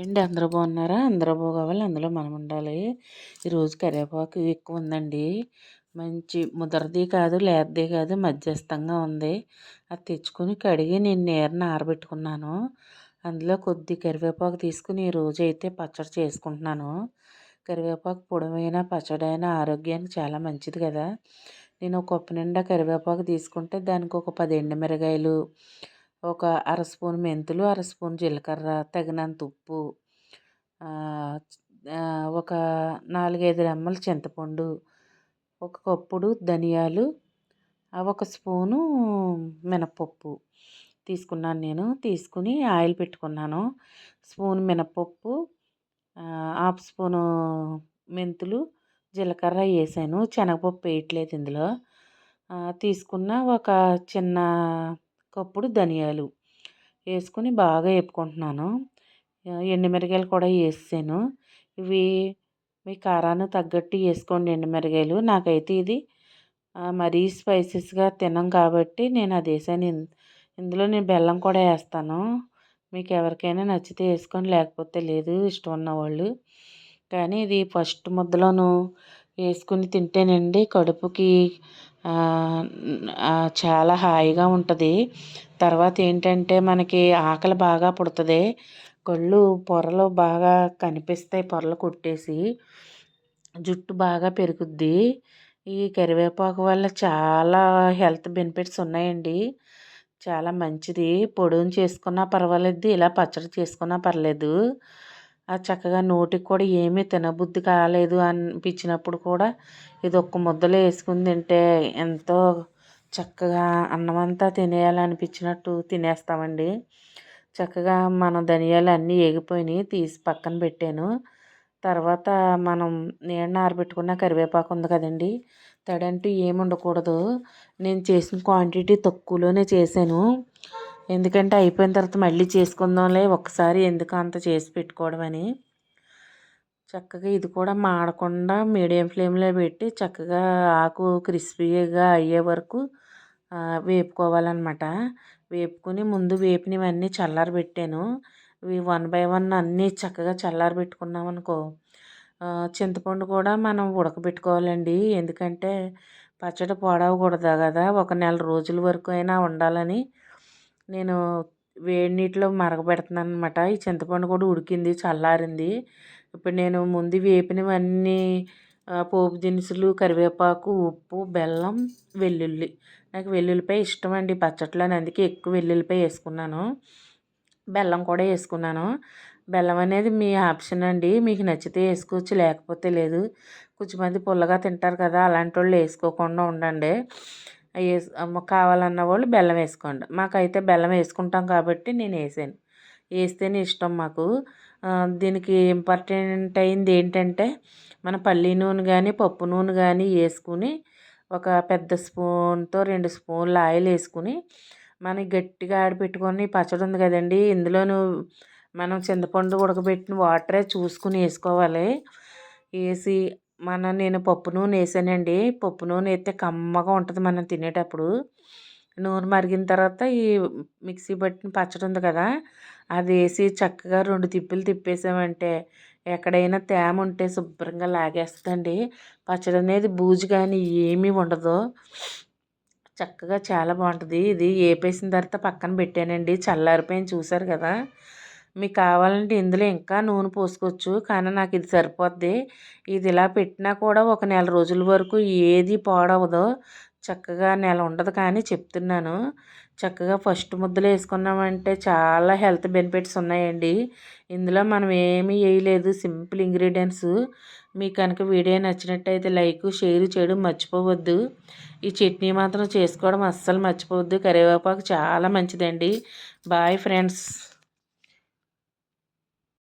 ఏంటి? అందరూ బాగున్నారా? అందరూ బాగోవాలి. అందులో మనం ఉండాలి. ఈరోజు కరివేపాకు ఎక్కువ ఉందండి. మంచి ముదరది కాదు లేతది కాదు మధ్యస్థంగా ఉంది. అది తెచ్చుకొని కడిగి నేను నీరని ఆరబెట్టుకున్నాను. అందులో కొద్ది కరివేపాకు తీసుకుని ఈరోజు అయితే పచ్చడి చేసుకుంటున్నాను. కరివేపాకు పొడవైన పచ్చడైన ఆరోగ్యానికి చాలా మంచిది కదా. నేను ఒక కప్పు నిండా కరివేపాకు తీసుకుంటే దానికి ఒక పది ఎండుమిరగాయలు ఒక అర స్పూన్ మెంతులు అర స్పూన్ జీలకర్ర తగినంత ఉప్పు ఒక నాలుగైదు రెమ్మల చింతపండు ఒక కప్పుడు ధనియాలు ఒక స్పూను మినపప్పు తీసుకున్నాను నేను. తీసుకుని ఆయిల్ పెట్టుకున్నాను. స్పూన్ మినపప్పు హాఫ్ స్పూను మెంతులు జీలకర్ర వేసాను శనగపప్పు వేయట్లేదు ఇందులో. తీసుకున్న ఒక చిన్న కప్పుడు ధనియాలు వేసుకుని బాగా వేపుకుంటున్నాను. ఎండుమిరగాయలు కూడా వేసాను. ఇవి మీ కారాన్ని తగ్గట్టు వేసుకోండి ఎండుమిరగాయలు. నాకైతే ఇది మరీ స్పైసెస్గా తినం కాబట్టి నేను అది వేసాను. ఇందులో నేను బెల్లం కూడా వేస్తాను. మీకు ఎవరికైనా నచ్చితే వేసుకొని లేకపోతే లేదు ఇష్టం ఉన్నవాళ్ళు. కానీ ఇది ఫస్ట్ ముద్దలోనూ వేసుకుని తింటేనండి కడుపుకి చాలా హాయిగా ఉంటుంది. తర్వాత ఏంటంటే మనకి ఆకలి బాగా పుడుతుంది. కళ్ళు పొరలు బాగా కనిపిస్తాయి పొరలు కొట్టేసి. జుట్టు బాగా పెరుగుద్ది. ఈ కరివేపాకు వల్ల చాలా హెల్త్ బెనిఫిట్స్ ఉన్నాయండి. చాలా మంచిది. పొడిని చేసుకున్నా పర్వాలేదు. ఇలా పచ్చడి చేసుకున్నా పర్లేదు. అది చక్కగా నోటికి కూడా ఏమీ తినబుద్ధి కాలేదు అనిపించినప్పుడు కూడా ఇది ఒక్క ముద్దలో వేసుకుని తింటే ఎంతో చక్కగా అన్నమంతా తినేయాలనిపించినట్టు తినేస్తామండి. చక్కగా మన ధనియాలు అన్నీ ఏగిపోయినాయి తీసి పక్కన పెట్టాను. తర్వాత మనం నీడన ఆరబెట్టుకున్న కరివేపాకు ఉంది కదండి తడి అంటూ ఏమి ఉండకూడదు నేను చేసిన క్వాంటిటీ తక్కువలోనే చేశాను. ఎందుకంటే అయిపోయిన తర్వాత మళ్ళీ చేసుకుందాంలే ఒకసారి ఎందుకు అంత చేసి పెట్టుకోవడం అని చక్కగా ఇది కూడా మాడకుండా మీడియం ఫ్లేమ్లో పెట్టి చక్కగా ఆకు క్రిస్పీగా అయ్యే వరకు వేపుకోవాలన్నమాట. వేపుకుని ముందు వేపినవన్నీ చల్లారబెట్టాను ఇవి వన్ బై వన్ అన్నీ చక్కగా చల్లారబెట్టుకున్నాం అనుకో చింతపండు కూడా మనం ఉడకబెట్టుకోవాలండి. ఎందుకంటే పచ్చడి పొడవకూడదు కదా ఒక నెల రోజుల వరకు అయినా ఉండాలని నేను వేడి నీటిలో మరగబెడుతున్నాను అనమాట ఈ చింతపండు కూడా ఉడికింది చల్లారింది. ఇప్పుడు నేను ముందు వేపినవన్నీ పోపు దినుసులు కరివేపాకు ఉప్పు బెల్లం వెల్లుల్లి. నాకు వెల్లుల్లిపాయ ఇష్టం అండి పచ్చట్లోని. అందుకే ఎక్కువ వెల్లుల్లిపాయ వేసుకున్నాను. బెల్లం కూడా వేసుకున్నాను. బెల్లం అనేది మీ ఆప్షన్ అండి. మీకు నచ్చితే వేసుకోవచ్చు లేకపోతే లేదు. కొంచెంమంది పుల్లగా తింటారు కదా అలాంటి వాళ్ళు వేసుకోకుండా ఉండండి. కావాలన్న వాళ్ళు బెల్లం వేసుకోండి. మాకైతే బెల్లం వేసుకుంటాం కాబట్టి నేను వేసాను. వేస్తేనే ఇష్టం మాకు. దీనికి ఇంపార్టెంట్ అయింది ఏంటంటే మన పల్లి నూనె కానీ పప్పు నూనె కానీ వేసుకుని ఒక పెద్ద స్పూన్తో రెండు స్పూన్లు ఆయిల్ వేసుకుని మనకి గట్టిగా ఆడిపెట్టుకొని పచ్చడి ఉంది కదండి ఇందులోను మనం చింతపండు ఉడకబెట్టిన వాటరే చూసుకుని వేసుకోవాలి. వేసి మన నేను పప్పు నూనె వేసానండి. పప్పు నూనె వేస్తే కమ్మగా ఉంటుంది మనం తినేటప్పుడు. నూనె మరిగిన తర్వాత ఈ మిక్సీ పట్టిన పచ్చడి ఉంది కదా అది వేసి చక్కగా రెండు తిప్పులు తిప్పేసామంటే ఎక్కడైనా తేమ ఉంటే శుభ్రంగా లాగేస్తుందండి. పచ్చడి అనేది బూజు కానీ ఏమీ ఉండదు. చక్కగా చాలా బాగుంటుంది. ఇది వేపేసిన తర్వాత పక్కన పెట్టానండి. చల్లారిపోయింది చూసారు కదా. మీకు కావాలంటే ఇందులో ఇంకా నూనె పోసుకోవచ్చు. కానీ నాకు ఇది సరిపోద్ది. ఇది ఇలా పెట్టినా కూడా ఒక నెల రోజుల వరకు ఏది పాడవదు. చక్కగా నెల ఉండదు కానీ చెప్తున్నాను. చక్కగా ఫస్ట్ ముద్దలు వేసుకున్నామంటే చాలా హెల్త్ బెనిఫిట్స్ ఉన్నాయండి. ఇందులో మనం ఏమీ వేయలేదు. Simple ingredients. మీకు కనుక వీడియో నచ్చినట్టయితే లైక్ షేర్ చేయడం మర్చిపోవద్దు. ఈ చట్నీ మాత్రం చేసుకోవడం అస్సలు మర్చిపోవద్దు. కరివేపాకు చాలా మంచిదండి. Bye friends.